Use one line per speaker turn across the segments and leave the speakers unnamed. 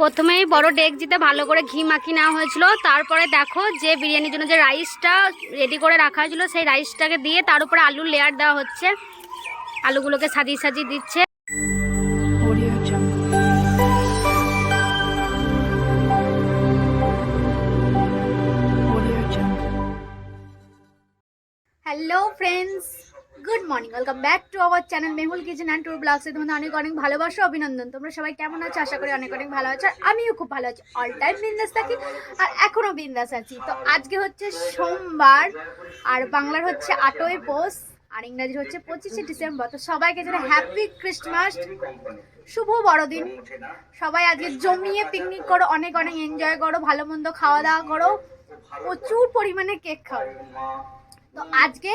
প্রথমেই বড় ডেকজিতে ভালো করে ঘি মাখি নেওয়া হয়েছিল। তারপরে দেখো যে বিরিয়ানির জন্য যে রাইসটা রেডি করে রাখা হয়েছিল, সেই রাইসটাকে দিয়ে তার উপরে আলুর লেয়ার দেওয়া হচ্ছে। আলুগুলোকে সাজিয়ে সাজিয়ে দিচ্ছে। Hello friends good morning welcome back to our channel Mehul kitchen and tour ব্লগসে তোমাদের অনেক অনেক ভালোবাসা, অভিনন্দন। তোমরা সবাই কেমন আছো? আশা করি অনেক অনেক ভালো আছো। আর আমিও খুব ভালো আছি। অল টাইম বিন্দাস থাকি আর এখনও বিন্দাস আছি। তো আজকে হচ্ছে সোমবার আর বাংলার হচ্ছে আটই পোষ আর ইংরাজির হচ্ছে পঁচিশে ডিসেম্বর। তো সবাইকে যেন হ্যাপি ক্রিসমাস শুভ বড়দিন। সবাই আজকে জমিয়ে পিকনিক করো, অনেক অনেক এনজয় করো, ভালো মন্দ খাওয়া দাওয়া করো। প্রচুর পরিমাণে কেক খাও। তো আজকে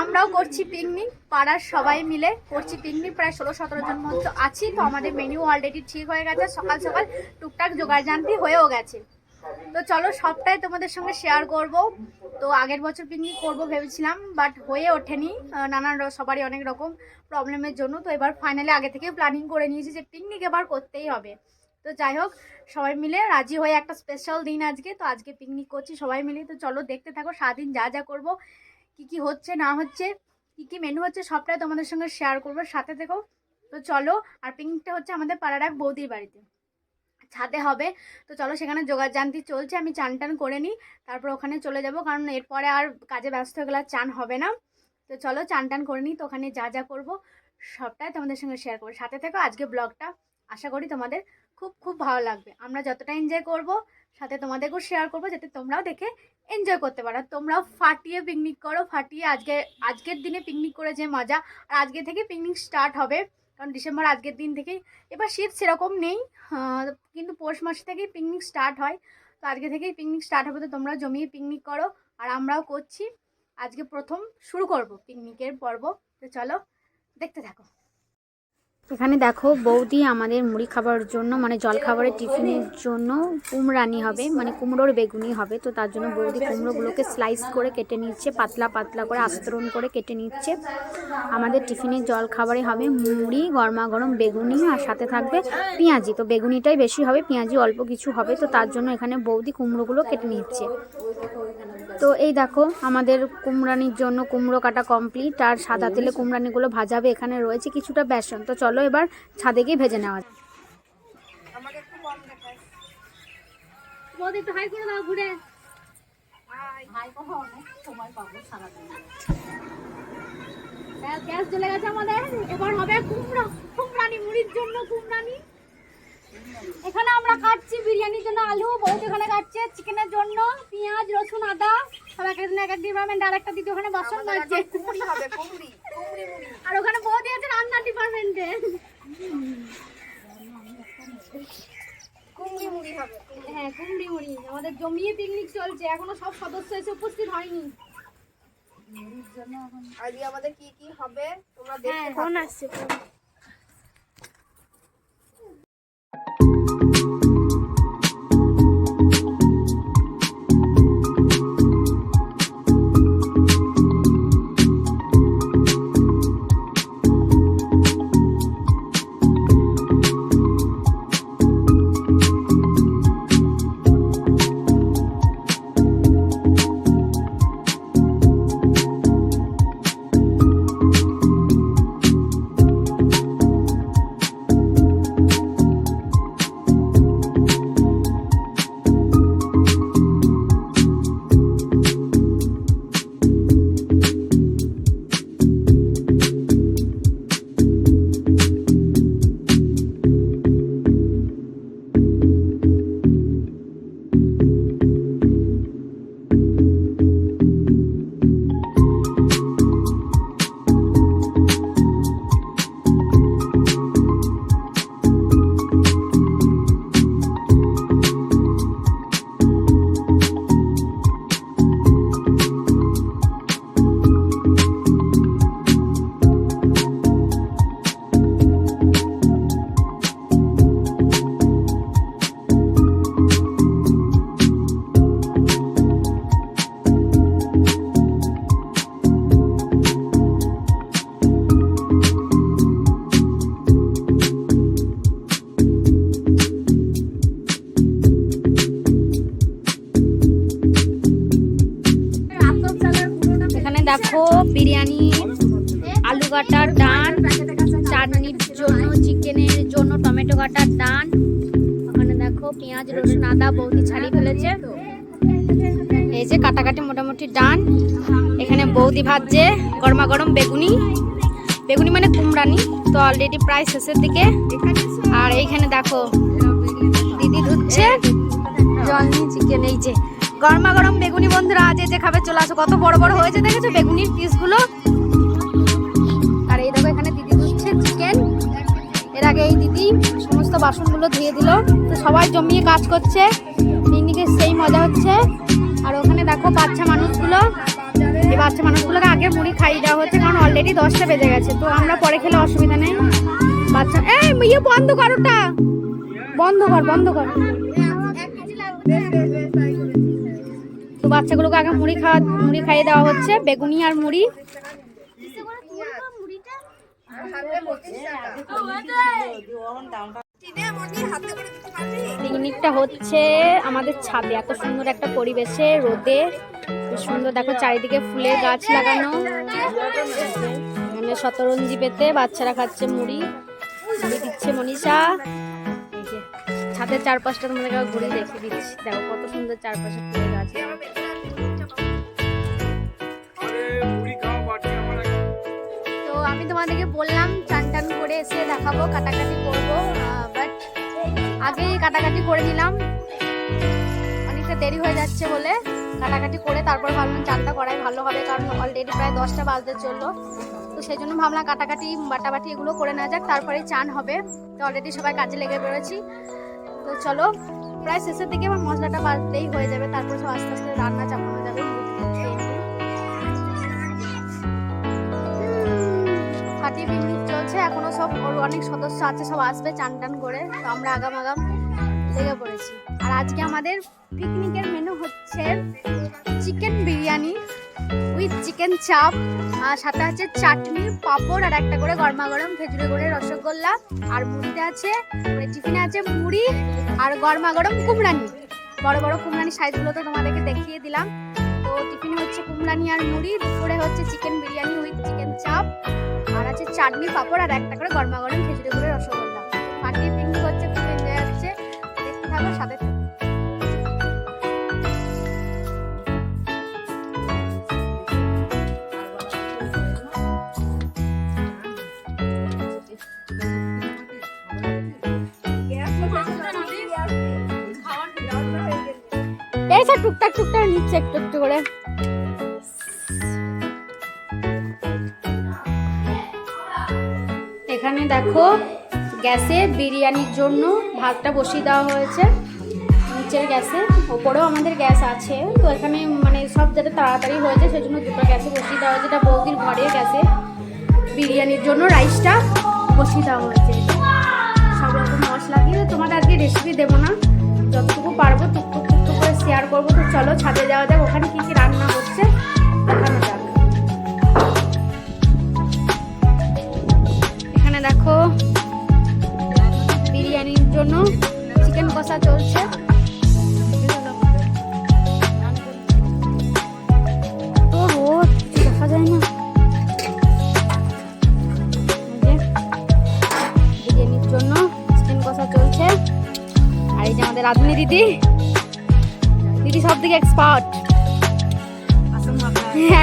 আমরাও করছি পিকনিক, পাড়ার সবাই মিলে করছি পিকনিক, প্রায় ষোলো সতেরো জন মতো আছি। তো আমাদের মেনু অলরেডি ঠিক হয়ে গেছে, সকাল সকাল টুকটাক জোগাড় জানতি হয়েও গেছে। তো চলো সবটাই তোমাদের সঙ্গে শেয়ার করব। তো আগের বছর পিকনিক করব ভেবেছিলাম বাট হয়ে ওঠেনি। নানান সবারই অনেক রকম প্রবলেমের জন্য। তো এবার ফাইনালি আগে থেকে প্ল্যানিং করে নিয়েছি যে পিকনিক এবার করতেই হবে। তো যাই হোক, সবাই মিলে রাজি হয়ে একটা স্পেশাল দিন আজকে। তো আজকে পিকনিক করছি সবাই মিলে। তো চলো দেখতে থাকো, সারাদিন যা যা করব। কি কি হচ্ছে, না হচ্ছে, কি কি মেনু হচ্ছে, সবটাই তোমাদের সঙ্গে শেয়ার করব। সাথে থেকো। তো চলো, আর পিকনিকটা হচ্ছে আমাদের পাড়ার এক বৌদির বাড়িতে। ছাদে হবে। তো চলো, সেখানে জোগাড় জানতি চলছে। আমি চান টান করে নিই, তারপর ওখানে চলে যাব। কারণ এরপরে আর কাজে ব্যস্ত হয়ে গেলে চান হবে না। তো চলো চান টান করে নিই, তো ওখানে যা যা করব, সবটাই তোমাদের সঙ্গে শেয়ার করব। সাথে থেকো, আজকে ব্লগটা আশা করি তোমাদের খুব খুব ভালো লাগবে। আমরা যতটা এনজয় করব সাথে তোমাদেরকেও শেয়ার করব যাতে তোমরাও দেখে এনজয় করতে পারো। তোমরাও ফাটিয়ে পিকনিক করো, ফাটিয়ে আজকে, আজকের দিনে পিকনিক করে যে মজা। আর আজকে থেকে পিকনিক স্টার্ট হবে, কারণ ডিসেম্বর আজকের দিন থেকেই। এবার শীত সেরকম নেই কিন্তু পৌষ মাস থেকেই পিকনিক স্টার্ট হয়। তো আজকে থেকেই পিকনিক স্টার্ট হবে, তো তোমরা জমিয়ে পিকনিক করো। আর আমরাও করছি। আজকে প্রথম শুরু করব পিকনিকের পর্ব। তো চলো, দেখতে থাকো। এখানে দেখো বৌদি আমাদের মুড়ি খাবার জন্য মানে জল খাবারের টিফিনের জন্য কুমড়ানি হবে মানে কুমড়োর বেগুনি হবে। তো তার জন্য বৌদি কুমড়োগুলোকে স্লাইস করে কেটে নিচ্ছে, পাতলা পাতলা করে আস্তরণ করে কেটে নিচ্ছে। আমাদের টিফিনের জল খাবারে হবে মুড়ি গরমা গরম বেগুনি, আর সাথে থাকবে পেঁয়াজি। তো বেগুনিটাই বেশি হবে, পেঁয়াজি অল্প কিছু হবে, তো তার জন্য এখানে বৌদি কুমড়োগুলো কেটে নিচ্ছে। তো এই দেখো আমাদের কুমড়ানির জন্য কুমড়ো কাটা কমপ্লিট আর সাদা তেলে কুমড়ানিগুলো ভাজাবে এখানে রয়েছে কিছুটা বেসন। তো চলো এবার ছাদে গিয়ে ভেজে নেওয়া যাক। বৌদি একটু হাই করে দাও ঘুরে। গ্যাস- গ্যাস জ্বলে গেছে আমাদের। এবার হবে কুমড়ো কুমড়ানি মুড়ির জন্য কুমড়ানি। এখানে আমরা কাটছি বিরিয়ানির জন্য আলু বৌদি এখানে কাটছে চিকেনের জন্য পেঁয়াজ রসুন আদা সব এক একদিন এক এক ডিপার্টমেন্ট আর একটা দিদি ওখানে বাসন মাজছে। আর ওখানে বৌদি আছে রান্না ডিপার্টমেন্টে হ্যাঁ কুমড়ি মুড়ি। আমাদের জমিয়ে পিকনিক চলছে এখনও সব সদস্য এসে উপস্থিত হয়নি।
আজকে আমাদের কি কি হবে তোমরা
হ্যাঁ
দেখতে
ফোন আসছে। পেঁয়াজ, রসুন, আদা, বৌদি ছাড়িয়ে ফেলেছে। এই যে কাটাকাটি মোটামুটি ডান। এখানে বৌদি ভাজছে গরমা গরম বেগুনি। বেগুনি মানে কুমড়ানি, তো অলরেডি প্রায় শেষের দিকে। আর এইখানে দেখো, দিদি ধুচ্ছে। জল নিয়ে চিকেন এই যে গরমা গরম বেগুনি বন্ধুরা, আজ যে খাবে, চলে আসো। কত বড় বড় হয়েছে, দেখেছ? বেগুনির পিসগুলো বাসনগুলো ধুয়ে দিল। তো সবাই জমিয়ে কাজ করছে। পিকনিকের সেই মজা হচ্ছে। আর ওখানে দেখো বাচ্চা মানুষগুলো। এই বাচ্চা মানুষগুলোকে আগে মুড়ি খাইয়ে দেওয়া হচ্ছে কারণ অলরেডি দশটা বেজে গেছে। তো আমরা পরে খেলে অসুবিধা নেই। বাচ্চা এই ইয়ে বন্ধ কর ওটা। বন্ধ কর বন্ধ কর। তো বাচ্চাগুলোকে আগে মুড়ি খাওয়া মুড়ি খাইয়ে দেওয়া হচ্ছে। বেগুনি আর মুড়ি। পিকনিকটা হচ্ছে আমাদের ছাদে এত সুন্দর একটা পরিবেশে রোদে সুন্দর। দেখো চারিদিকে ফুলের গাছ লাগানো। এখানে শতরঞ্জি পেতে বাচ্চারা খাচ্ছে মুড়ি। মুড়ি দিচ্ছে মনীষা। ছাদের চারপাশটা তোমাদেরকে ঘুরে দেখে দিচ্ছি। দেখো কত সুন্দর চারপাশে ফুলের গাছ। তো আমি তোমাদেরকে বললাম চান টান করে এসে দেখাবো কাটাকাটি করব। আগেই কাটাকাটি করে নিলাম। অনেকটা দেরি হয়ে যাচ্ছে বলে কাটাকাটি করে তারপর ভাবলাম চানটা করাই ভালো হবে, কারণ অলরেডি প্রায় দশটা বাজতে চলল। তো সেই জন্য ভাবলাম কাটাকাটি, বাটাবাটি এগুলো করে নেওয়া যাক তারপরে চান হবে। তো অলরেডি সবাই কাজে লেগে বেরোছি তো চলো, প্রায় শেষের দিকে আমার মশলাটা বাজতেই হয়ে যাবে, তারপর সব আস্তে আস্তে রান্না চাপানো যাবে। খেয়ে চলছে এখনও সব ওর অনেক সদস্য আছে, সব আসবে চান টান করে, তো আমরা আগাম আগাম লেগে পড়েছি। আর আজকে আমাদের পিকনিকের মেনু হচ্ছে চিকেন বিরিয়ানি উইথ চিকেন চাপ আর সাথে আছে চাটনি, পাঁপড়, আর একটা করে গরমা গরম খেজুরে করে রসগোল্লা, আর মুড়িতে আছে মানে টিফিনে আছে মুড়ি আর গরমা গরম কুমড়ানি। বড় বড় কুমড়ানি সাইজগুলো তো তোমাদেরকে দেখিয়ে দিলাম। তো টিফিনে হচ্ছে কুমড়ানি আর মুড়ি, দুপুরে হচ্ছে চিকেন বিরিয়ানি উইথ চিকেন চাপ আর আছে চাটনি পাঁপড় আর একটা করে গরমা গরম খেজুরে করে রসগোল্লা পার্টি পিকনিক হচ্ছে খুব এনজয় হচ্ছে, দেখতে থাকো সাথে। এই টুকটাক টুকটাক নিচ্ছে একটু একটু করে এখানে দেখো গ্যাসে বিরিয়ানির জন্য ভাতটা বসিয়ে দেওয়া হয়েছে। নিচের গ্যাসে, ওপরেও আমাদের গ্যাস আছে। তো এখানে মানে সব যাতে তাড়াতাড়ি হয়ে যায়, সেজন্য দুটো গ্যাসে বসিয়ে দেওয়া হয়েছে। এটা বৌদির ঘরে গ্যাসে বিরিয়ানির জন্য রাইসটা বসিয়ে দেওয়া হয়েছে। সব রকম মশলা দিয়ে তোমাদের আজকে রেসিপি দেবো না। যতটুকু পারব টুকটুক টুকটুক করে শেয়ার করব। তো চলো ছাদে যাওয়া যাক, ওখানে কী কী যে আমাদের রাধুনি দিদি। দিদি সব থেকে এক্সপার্ট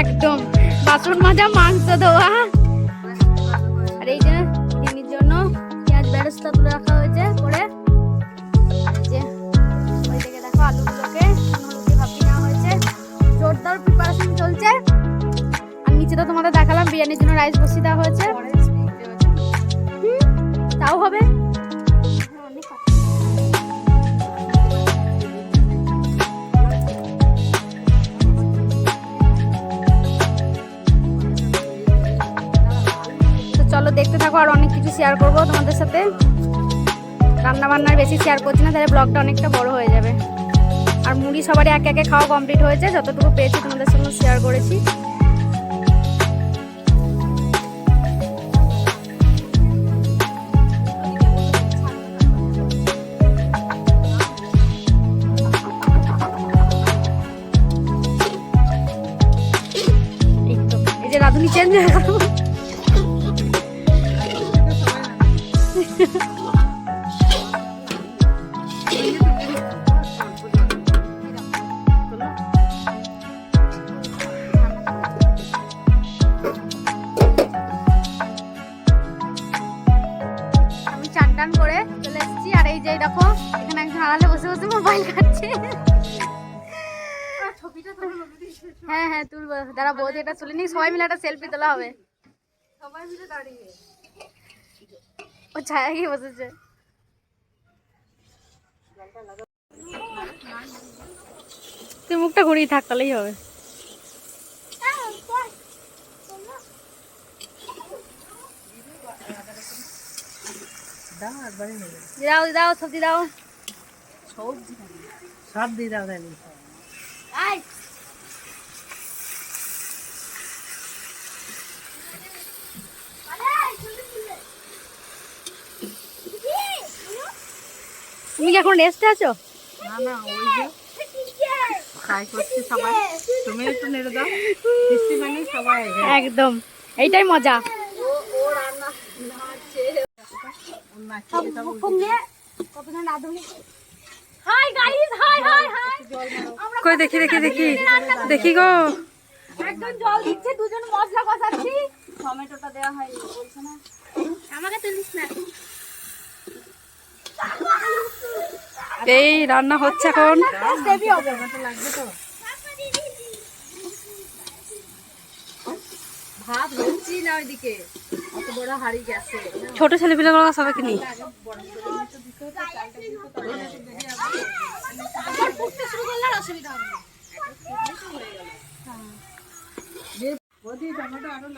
একদম। বাসন মাজা, মাংস দেওয়া আর এই যে ডিমির জন্য পেঁয়াজ বেরেস্তা তুলে রাখা তোমাদের দেখালাম, বিরিয়ানির জন্য রাইস বসিয়ে দেওয়া হয়েছে। তাও হবে? চলো দেখতে থাকো, আর অনেক কিছু শেয়ার করব তোমাদের সাথে। রান্না বান্নার বেশি শেয়ার করছি না, তাহলে ব্লগটা অনেকটা বড় হয়ে যাবে। আর মুড়ি সবারই একে একে খাওয়া কমপ্লিট হয়েছে, যতটুকু পেয়েছি তোমাদের সঙ্গে শেয়ার করেছি। এই যে হ্যাঁ হ্যাঁ তুলবো। দাঁড়া বৌদি এটা তুলে নি সবাই মিলে একটা সেলফি তোলা হবে।
সবাই মিলে দাঁড়িয়ে।
ও ছায়া গিয়ে বসেছে। তুই মুখটা ঘুরিয়ে থাক তাহলেই হবে। দাও দাও সবজি দাও
সব দিয়ে দাও। তাহলে।
তুমি কি এখন রেস্টে আছো?
না না ওই যে ফ্রাই করছি সবাই। তুমি একটু নেড়ে দাও। মিষ্টি বানিয়ে সবাই
একদম। এইটাই মজা। Hi guys hi hi hi
কই দেখি দেখি দেখি। দেখি গো।
একজন জল দিচ্ছে দুজন মশলা কষাচ্ছি। টমেটোটা দেওয়া হয় বলছো না। আমাকে তুলিস না।
এই রান্না হচ্ছে এখন।
ছোট ছেলে পিলেগুলো সবাই কিনি
বদি আরও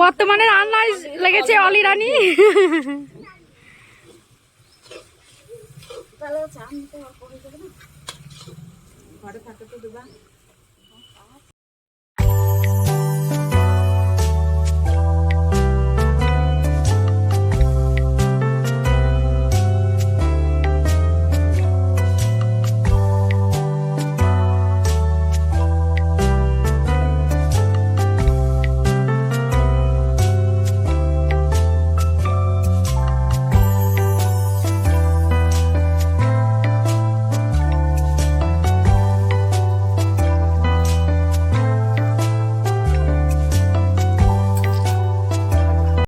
বর্তমানে রান্নায় লেগেছে অলি রানী।
ঘরে থাকতে তো দেবা।